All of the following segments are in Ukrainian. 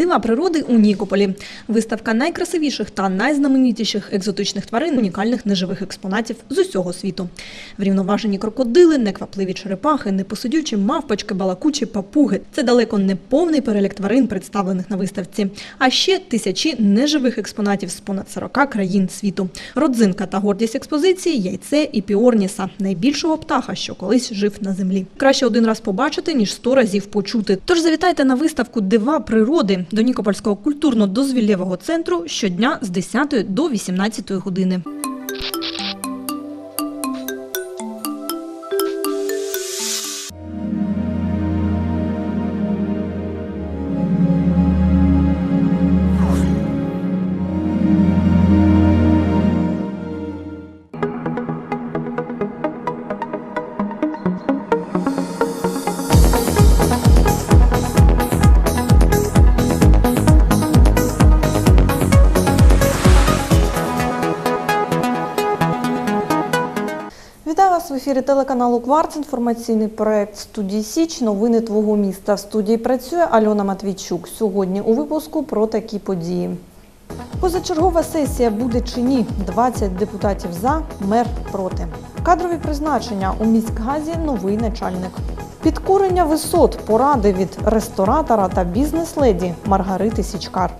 Дива природи у Нікополі. Виставка найкрасивіших та найзнаменитіших екзотичних тварин, унікальних неживих експонатів з усього світу. Врівноважені крокодили, неквапливі черепахи, непосидючі мавпочки, балакучі папуги. Це далеко не повний перелік тварин, представлених на виставці, а ще тисячі неживих експонатів з понад 40 країн світу. Родзинка та гордість експозиції яйце і піорніса, найбільшого птаха, що колись жив на землі. Краще один раз побачити, ніж сто разів почути. Тож завітайте на виставку Дива природи до Нікопольського культурно-дозвіллєвого центру щодня з 10 до 18 години. Ефірі телеканалу Кварц. Інформаційний проект студії Січ. Новини твого міста. В студії працює Альона Матвійчук. Сьогодні у випуску про такі події. Позачергова сесія буде чи ні? 20 депутатів за, мер проти. Кадрові призначення у міськгазі новий начальник. Підкурення висот поради від ресторатора та бізнес-леді Маргарити Січкар.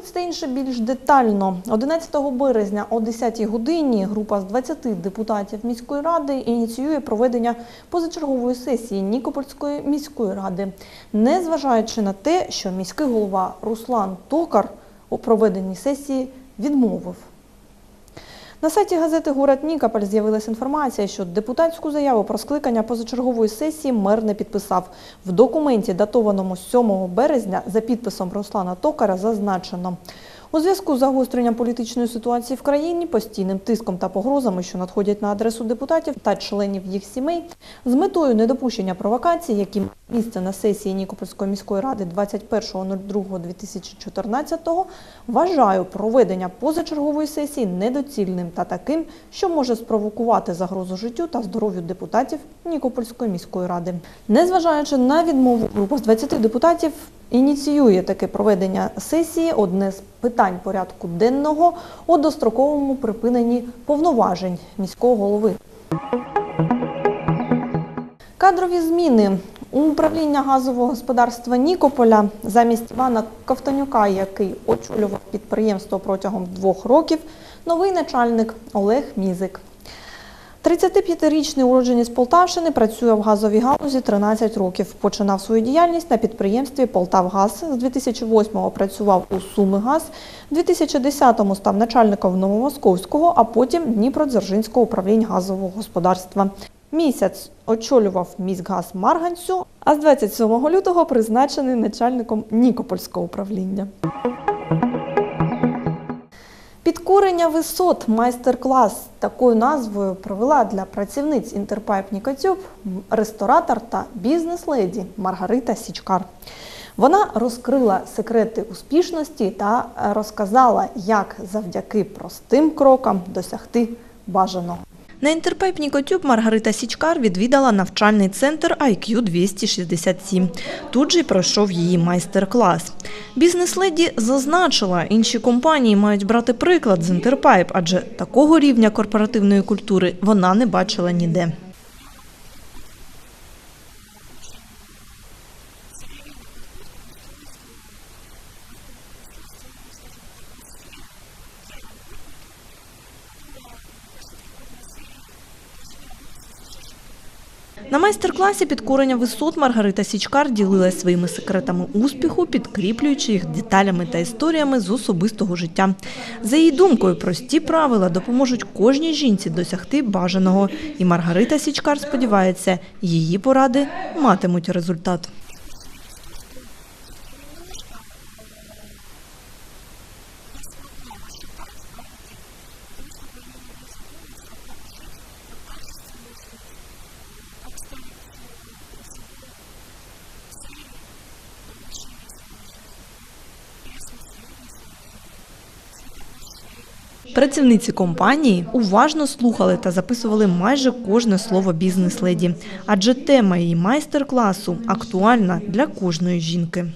Про це інше більш детально. 11 березня о 10 годині група з 20 депутатів міської ради ініціює проведення позачергової сесії Нікопольської міської ради, незважаючи на те, що міський голова Руслан Токар у проведенні сесії відмовив. На сайті газети Город Нікополь з'явилася інформація, що депутатську заяву про скликання позачергової сесії мер не підписав. В документі, датованому 7 березня, за підписом Руслана Токара зазначено. У зв'язку з загостренням політичної ситуації в країні, постійним тиском та погрозами, що надходять на адресу депутатів та членів їх сімей, з метою недопущення провокацій, які місце на сесії Нікопольської міської ради 21.02.2014, вважаю проведення позачергової сесії недоцільним та таким, що може спровокувати загрозу життю та здоров'ю депутатів Нікопольської міської ради. Незважаючи на відмову група з 20 депутатів ініціює таке проведення сесії одне з питань порядку денного у достроковому припиненні повноважень міського голови. Кадрові зміни управління газового господарства Нікополя замість Івана Ковтонюка, який очолював підприємство протягом двох років, новий начальник Олег Мізик. 35-річний уродженець Полтавщини працює в газовій галузі 13 років. Починав свою діяльність на підприємстві Полтавгаз. З 2008-го працював у Сумигаз, в 2010-му став начальником Новомосковського, а потім Дніпродзержинського управління газового господарства. Місяць очолював міськгаз Марганцю, а з 27 лютого призначений начальником Нікопольського управління. Підкурення висот майстер-клас такою назвою провела для працівниць Інтерпайп Нікотюб ресторатор та бізнес-леді Маргарита Січкар. Вона розкрила секрети успішності та розказала, як завдяки простим крокам досягти бажаного. На інтерпайп котюб Маргарита Січкар відвідала навчальний центр IQ 267. Тут же й пройшов її майстер-клас. Бізнес-леді зазначила, інші компанії мають брати приклад з інтерпайп, адже такого рівня корпоративної культури вона не бачила ніде. На майстер-класі підкорення висот Маргарита Січкар ділилась своїми секретами успіху, підкріплюючи їх деталями та історіями з особистого життя. За її думкою, прості правила допоможуть кожній жінці досягти бажаного. І Маргарита Січкар сподівається, її поради матимуть результат. Працівниці компанії уважно слухали та записували майже кожне слово бізнес-леді, адже тема її майстер-класу актуальна для кожної жінки.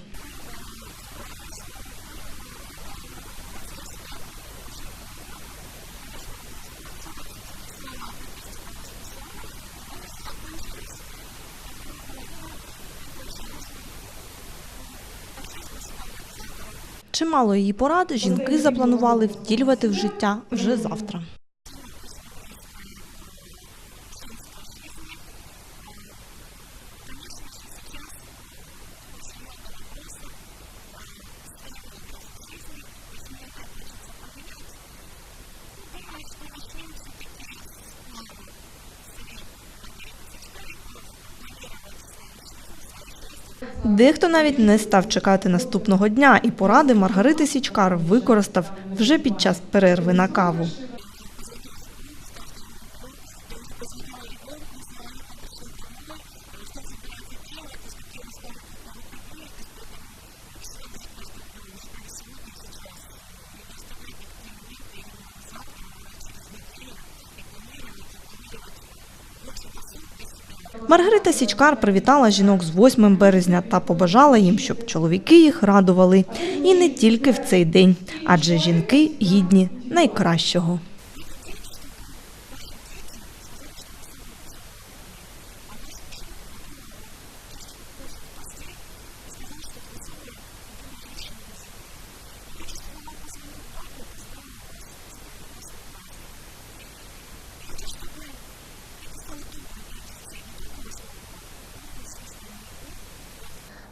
Чимало її порад жінки запланували втілювати в життя вже завтра. Дехто навіть не став чекати наступного дня, і поради Маргарити Січкар використав вже під час перерви на каву. Маргарита Січкар привітала жінок з 8 березня та побажала їм, щоб чоловіки їх радували. І не тільки в цей день, адже жінки гідні найкращого.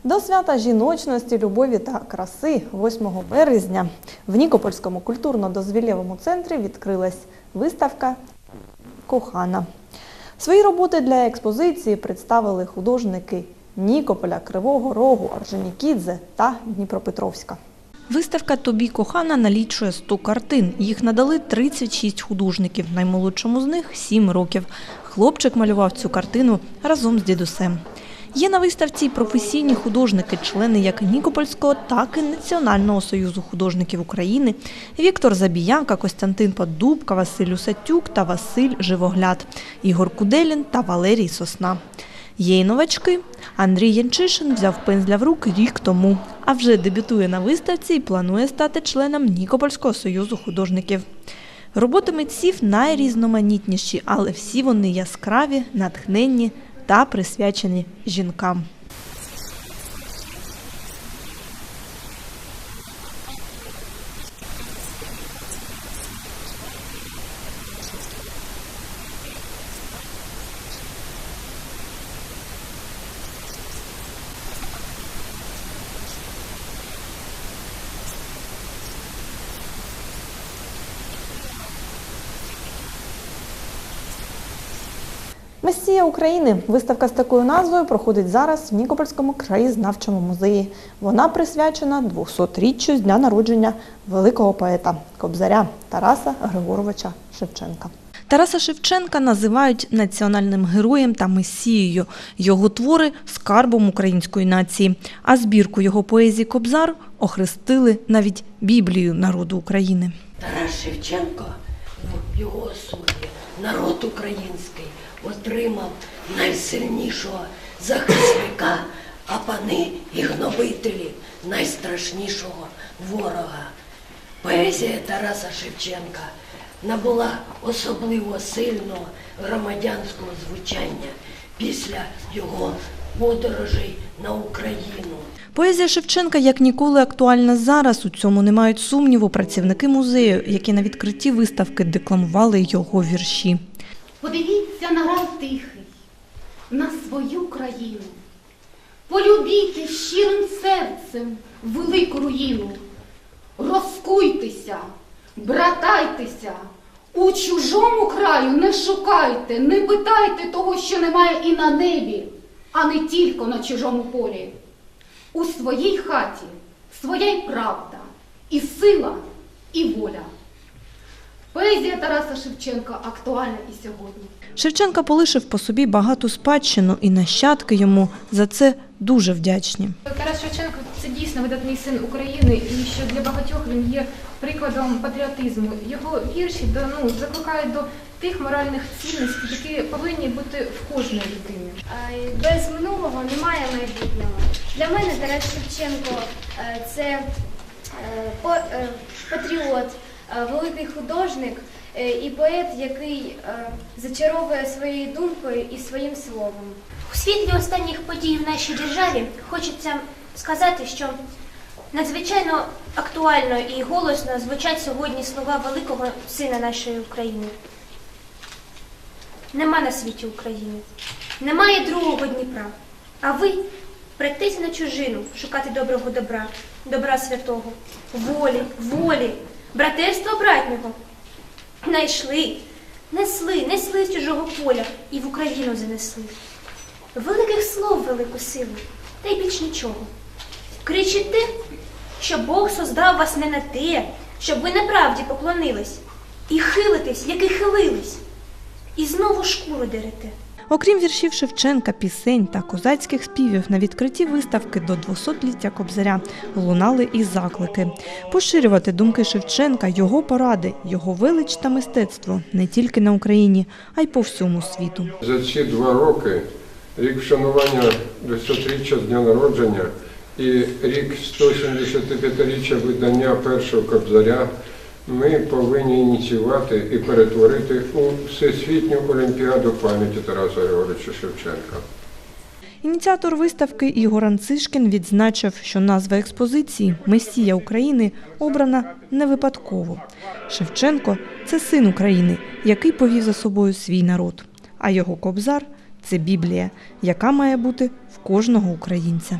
До свята жіночності, любові та краси 8 березня в Нікопольському культурно-дозвілєвому центрі відкрилась виставка Кохана. Свої роботи для експозиції представили художники Нікополя, Кривого Рогу, Орджонікідзе та Дніпропетровська. Виставка Тобі кохана налічує 100 картин. Їх надали 36 художників. Наймолодшому з них 7 років. Хлопчик малював цю картину разом з дідусем. Є на виставці професійні художники, члени як Нікопольського, так і Національного союзу художників України Віктор Забіяка, Костянтин Поддубка, Василь Усатюк та Василь Живогляд, Ігор Куделін та Валерій Сосна. Є й новачки. Андрій Янчишин взяв пензля в руки рік тому, а вже дебютує на виставці і планує стати членом Нікопольського союзу художників. Роботи митців найрізноманітніші, але всі вони яскраві, натхненні та присвячені жінкам. Месія України. Виставка з такою назвою проходить зараз в Нікопольському краєзнавчому музеї. Вона присвячена 200-річчю з дня народження великого поета Кобзаря Тараса Григоровича Шевченка. Тараса Шевченка називають національним героєм та месією. Його твори скарбом української нації. А збірку його поезії Кобзар охрестили навіть Біблією народу України. Тарас Шевченко його особі народ український отримав найсильнішого захисника, а пани і гнобителі найстрашнішого ворога. Поезія Тараса Шевченка набула особливо сильного громадянського звучання після його подорожей на Україну. Поезія Шевченка як ніколи актуальна зараз. У цьому не мають сумніву працівники музею, які на відкритті виставки декламували його вірші. Подивіться на рай тихий, на свою країну. Полюбіте щирим серцем велику руїну. Розкуйтеся, братайтеся, у чужому краю не шукайте, не питайте того, що немає і на небі, а не тільки на чужому полі. У своїй хаті своя й правда, і сила, і воля. Поезія Тараса Шевченка актуальна і сьогодні. Шевченка полишив по собі багату спадщину, і нащадки йому за це дуже вдячні. Тарас Шевченко це дійсно видатний син України, і що для багатьох він є прикладом патріотизму. Його вірші до ну закликають до тих моральних цінностей, які повинні бути в кожної людини. Е, Без минулого немає майбутнього. Для мене Тарас Шевченко е, це е, по- е, патріот, великий художник е, і поет, який е, зачаровує своєю думкою і своїм словом. У світлі останніх подій в нашій державі хочеться сказати, що Надзвичайно актуально і голосно звучать сьогодні слова великого сина нашої України. Нема на світі України, немає другого Дніпра. А ви прийдете на чужину шукати доброго добра, добра святого, волі, волі, братерства братнього. Найшли, несли, несли з чужого поля і в Україну занесли. Великих слов велику силу, та й більш нічого. Кричите, що Бог создав вас не на те, щоб ви неправді поклонились, і хилитесь, як і хилились, і знову шкуру дерете. Окрім віршів Шевченка, пісень та козацьких співів на відкритті виставки до 200-ліття Кобзаря лунали і заклики поширювати думки Шевченка, його поради, його велич та мистецтво не тільки на Україні, а й по всьому світу. За ці два роки, рік вшанування 200-річчя з дня народження і рік 175-річчя видання першого кобзаря, ми повинні ініціювати і перетворити у Всесвітню Олімпіаду пам'яті Тараса Григоровича Шевченка. Ініціатор виставки Ігор Анцишкін відзначив, що назва експозиції Месія України обрана не випадково. Шевченко це син України, який повів за собою свій народ. А його кобзар це Біблія, яка має бути в кожного українця.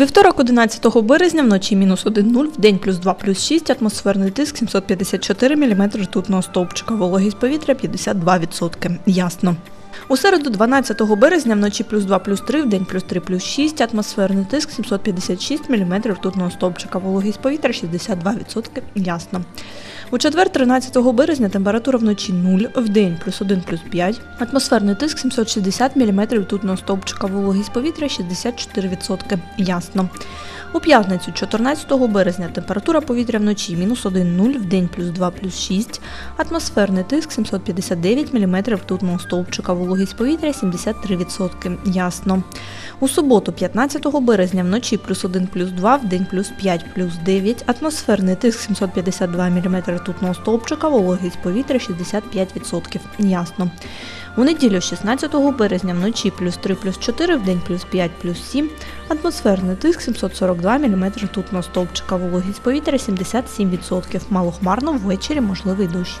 Вівторок, 11 березня, вночі мінус 1,0, в день плюс 2, плюс 6, атмосферний тиск 754 мм ртутного стовпчика, вологість повітря 52%. Ясно. У середу, 12 березня, вночі плюс 2, плюс 3, в день плюс 3, плюс 6, атмосферний тиск 756 мм ртутного стовпчика, вологість повітря 62%. Ясно. У четвер, 13 березня, температура вночі 0, в день плюс 1, плюс 5, атмосферний тиск 760 мм ртутного стовпчика, вологість повітря 64%. Ясно. У п'ятницю, 14 березня, температура повітря вночі мінус 1, 0, в день плюс 2, плюс 6, атмосферний тиск 759 мм ртутного стовпчика, вологість повітря 73%. Ясно. У суботу, 15 березня, вночі плюс 1, плюс 2, в день плюс 5, плюс 9, атмосферний тиск 752 мм ртутного стовпчика, вологість повітря 65%. Ясно. У неділю 16 березня вночі плюс 3, плюс 4, в день плюс 5, плюс 7, атмосферний тиск 742 мм ртутного стовпчика, вологість повітря 77%, малохмарно ввечері можливий дощ.